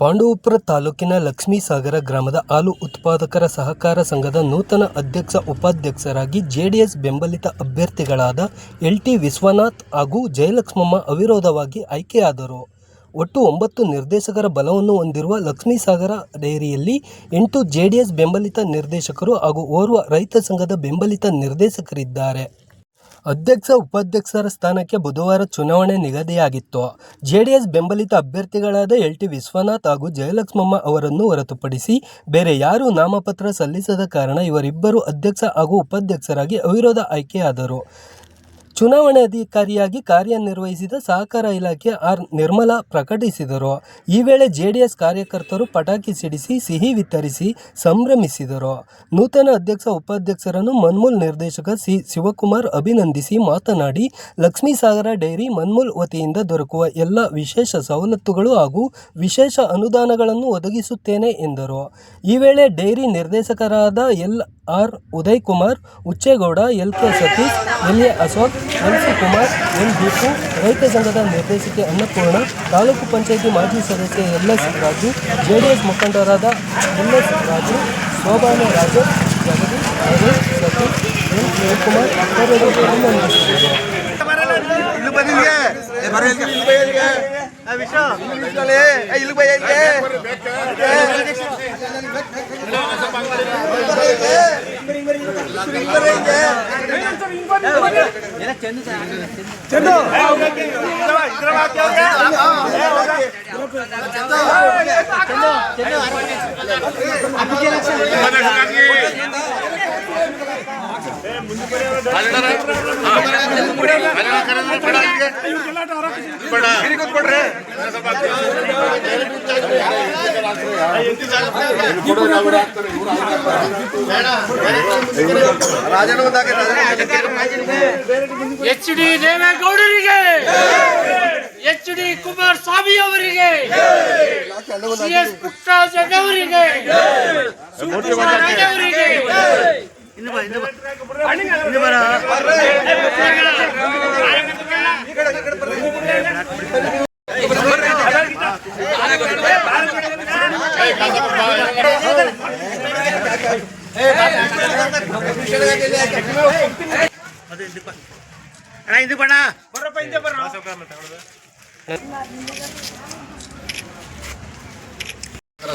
ಪಾಂಡವಪುರ ತಾಲೂಕಿನ ಲಕ್ಷ್ಮೀಸಾಗರ ಗ್ರಾಮದ ಹಾಲು ಉತ್ಪಾದಕರ ಸಹಕಾರ ಸಂಘದ ನೂತನ ಅಧ್ಯಕ್ಷ ಉಪಾಧ್ಯಕ್ಷರಾಗಿ ಜೆಡಿಎಸ್ ಬೆಂಬಲಿತ ಅಭ್ಯರ್ಥಿಗಳಾದ ಎಲ್ ಟಿ ವಿಶ್ವನಾಥ್ ಹಾಗೂ ಜಯಲಕ್ಷ್ಮಮ್ಮ ಅವಿರೋಧವಾಗಿ ಆಯ್ಕೆಯಾದರು. ಒಟ್ಟು ಒಂಬತ್ತು ನಿರ್ದೇಶಕರ ಬಲವನ್ನು ಹೊಂದಿರುವ ಲಕ್ಷ್ಮೀಸಾಗರ ಡೈರಿಯಲ್ಲಿ ಎಂಟು ಜೆಡಿಎಸ್ ಬೆಂಬಲಿತ ನಿರ್ದೇಶಕರು ಹಾಗೂ ಓರ್ವ ರೈತ ಸಂಘದ ಬೆಂಬಲಿತ ನಿರ್ದೇಶಕರಿದ್ದಾರೆ. ಅಧ್ಯಕ್ಷ, ಉಪಾಧ್ಯಕ್ಷರ ಸ್ಥಾನಕ್ಕೆ ಬುಧವಾರ ಚುನಾವಣೆ ನಿಗದಿಯಾಗಿತ್ತು. ಜೆಡಿಎಸ್ ಬೆಂಬಲಿತ ಅಭ್ಯರ್ಥಿಗಳಾದ ಎಲ್ ಟಿ ವಿಶ್ವನಾಥ್ ಹಾಗೂ ಜಯಲಕ್ಷ್ಮಮ್ಮ ಅವರನ್ನು ಹೊರತುಪಡಿಸಿ ಬೇರೆ ಯಾರೂ ನಾಮಪತ್ರ ಸಲ್ಲಿಸದ ಕಾರಣ ಇವರಿಬ್ಬರು ಅಧ್ಯಕ್ಷ ಹಾಗೂ ಉಪಾಧ್ಯಕ್ಷರಾಗಿ ಅವಿರೋಧ ಆಯ್ಕೆಯಾದರು. ಚುನಾವಣಾಧಿಕಾರಿಯಾಗಿ ಕಾರ್ಯನಿರ್ವಹಿಸಿದ ಸಹಕಾರ ಇಲಾಖೆ ಆರ್ ನಿರ್ಮಲಾ ಪ್ರಕಟಿಸಿದರು. ಈ ವೇಳೆ ಜೆಡಿಎಸ್ ಕಾರ್ಯಕರ್ತರು ಪಟಾಕಿ ಸಿಡಿಸಿ, ಸಿಹಿ ವಿತರಿಸಿ, ಸಂಭ್ರಮಿಸಿದರು. ನೂತನ ಅಧ್ಯಕ್ಷ, ಉಪಾಧ್ಯಕ್ಷರನ್ನು ಮನ್ಮೂಲ್ ನಿರ್ದೇಶಕ ಸಿ ಶಿವಕುಮಾರ್ ಅಭಿನಂದಿಸಿ ಮಾತನಾಡಿ ಲಕ್ಷ್ಮೀಸಾಗರ ಡೈರಿ ಮನ್ಮೂಲ್ ವತಿಯಿಂದ ದೊರಕುವ ಎಲ್ಲ ವಿಶೇಷ ಸವಲತ್ತುಗಳು ಹಾಗೂ ವಿಶೇಷ ಅನುದಾನಗಳನ್ನು ಒದಗಿಸುತ್ತೇನೆ ಎಂದರು. ಈ ವೇಳೆ ಡೈರಿ ನಿರ್ದೇಶಕರಾದ L R Uday Kumar Ucchegowda L K Satish, L A Ashok, L C Kumar, N Deepu, ರೈತ ಸಂಘದ ನಿರ್ದೇಶಕಿ ಅನ್ನಪೂರ್ಣ, ತಾಲೂಕು ಪಂಚಾಯಿತಿ ಮಾಜಿ ಸದಸ್ಯ ಎಲ್ ಎಸ್ ರಾಜು, ಜೆಡಿಎಸ್ ಮುಖಂಡರಾದ L S Raju Shobhana Raju, Jagadish Satish, N Shivakumar ಇತರರು ఇల్లు బదిలిగే ఇల్లు బదిలిగే ఇల్లు ಎಚ್ ಡಿ ದೇವೇಗೌಡರಿಗೆ ಎಚ್ ಡಿ ಕುಮಾರಸ್ವಾಮಿ ಅವರಿಗೆ ಸಿ ಎಸ್ ಪುಟ್ಟರಾಜ್ ಅವರಿಗೆ ಅವರಿಗೆ.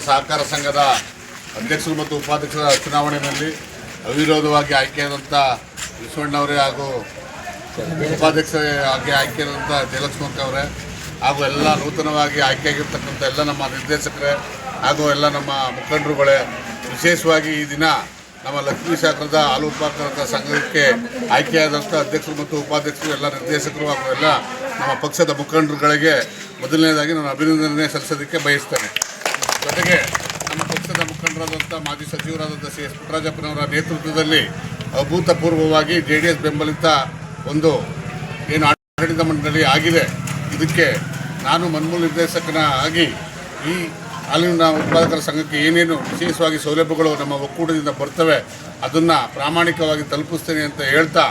ಸಹಕಾರ ಸಂಘದ ಅಧ್ಯಕ್ಷರು ಮತ್ತು ಉಪಾಧ್ಯಕ್ಷರ ಚುನಾವಣೆಯಲ್ಲಿ ಅವಿರೋಧವಾಗಿ ಆಯ್ಕೆಯಾದಂತ ವಿಶ್ವಣ್ಣವರೇ ಹಾಗೂ ಉಪಾಧ್ಯಕ್ಷರಾಗಿ ಆಯ್ಕೆಯಾದಂಥ ಜಯಲಕ್ಷ್ಮಕ್ಕ ಅವರೇ, ಹಾಗೂ ಎಲ್ಲ ನೂತನವಾಗಿ ಆಯ್ಕೆಯಾಗಿರ್ತಕ್ಕಂಥ ಎಲ್ಲ ನಮ್ಮ ನಿರ್ದೇಶಕರೇ, ಹಾಗೂ ಎಲ್ಲ ನಮ್ಮ ಮುಖಂಡರುಗಳೇ, ವಿಶೇಷವಾಗಿ ಈ ದಿನ ನಮ್ಮ ಲಕ್ಷ್ಮೀ ಶಾಖರದ ಹಾಲು ಉತ್ಪಾದಕರ ಸಂಘಕ್ಕೆ ಆಯ್ಕೆಯಾದಂಥ ಅಧ್ಯಕ್ಷರು ಮತ್ತು ಉಪಾಧ್ಯಕ್ಷರು, ಎಲ್ಲ ನಿರ್ದೇಶಕರು ಹಾಗೂ ಎಲ್ಲ ನಮ್ಮ ಪಕ್ಷದ ಮುಖಂಡರುಗಳಿಗೆ ಮೊದಲನೇದಾಗಿ ನಾನು ಅಭಿನಂದನೆ ಸಲ್ಲಿಸೋದಕ್ಕೆ ಬಯಸ್ತೇನೆ. ಜೊತೆಗೆ ನಮ್ಮ ಪಕ್ಷದ ಮುಖಂಡರಾದಂಥ ಮಾಜಿ ಸಚಿವರಾದಂಥ ಸಿ ಎಸ್ ಪುಟ್ಟರಾಜಪ್ಪನವರ ನೇತೃತ್ವದಲ್ಲಿ ಅಭೂತಪೂರ್ವವಾಗಿ ಜೆ ಡಿ ಎಸ್ ಬೆಂಬಲಿತ ಒಂದು ಏನು ಆಡಳಿತ ಮಂಡಳಿ ಆಗಿದೆ, ಇದಕ್ಕೆ ನಾನು ಮನ್ಮೂಲ ನಿರ್ದೇಶಕನ ಆಗಿ ಈ ಹಾಲಿನ ಉತ್ಪಾದಕರ ಸಂಘಕ್ಕೆ ಏನೇನು ವಿಶೇಷವಾಗಿ ಸೌಲಭ್ಯಗಳು ನಮ್ಮ ಒಕ್ಕೂಟದಿಂದ ಬರ್ತವೆ, ಅದನ್ನು ಪ್ರಾಮಾಣಿಕವಾಗಿ ತಲುಪಿಸ್ತೇನೆ ಅಂತ ಹೇಳ್ತಾ,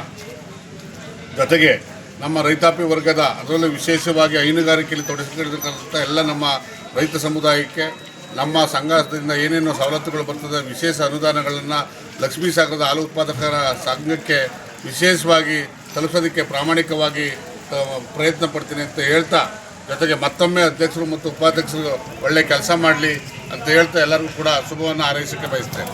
ಜೊತೆಗೆ ನಮ್ಮ ರೈತಾಪಿ ವರ್ಗದ ಅದರಲ್ಲೂ ವಿಶೇಷವಾಗಿ ಹೈನುಗಾರಿಕೆಯಲ್ಲಿ ತೊಡಗಿಸಿಕೊಂಡಿರ್ತಕ್ಕಂಥ ಎಲ್ಲ ನಮ್ಮ ರೈತ ಸಮುದಾಯಕ್ಕೆ, ನಮ್ಮ ಸಂಘದಿಂದ ಏನೇನು ಸವಲತ್ತುಗಳು ಬರ್ತದೆ, ವಿಶೇಷ ಅನುದಾನಗಳನ್ನು ಲಕ್ಷ್ಮೀ ಸಾಗರದ ಹಾಲು ಉತ್ಪಾದಕರ ಸಂಘಕ್ಕೆ ವಿಶೇಷವಾಗಿ ತಲುಪಿಸೋದಕ್ಕೆ ಪ್ರಾಮಾಣಿಕವಾಗಿ ಪ್ರಯತ್ನ ಪಡ್ತೀನಿ ಅಂತ ಹೇಳ್ತಾ, ಜೊತೆಗೆ ಮತ್ತೊಮ್ಮೆ ಅಧ್ಯಕ್ಷರು ಮತ್ತು ಉಪಾಧ್ಯಕ್ಷರು ಒಳ್ಳೆ ಕೆಲಸ ಮಾಡಲಿ ಅಂತ ಹೇಳ್ತಾ ಎಲ್ಲರಿಗೂ ಕೂಡ ಶುಭವನ್ನು ಹಾರೈಸಕ್ಕೆ ಬಯಸ್ತೇನೆ.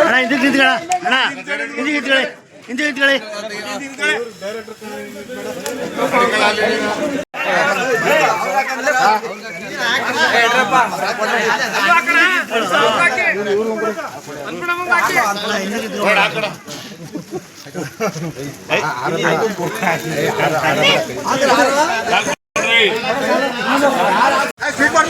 ಅಣ್ಣ ಹಿಂದಕ್ಕೆ ನಿಂತ್ಕೊಳ ಅಣ್ಣ ಹಿಂದಿಗೆ ನಿಂತ್ಕೊಳ್ಳಿ ಹಿಂದಿಗೆ ನಿಂತ್ಕೊಳ್ಳಿ ಬೇಡ, స్పీకర్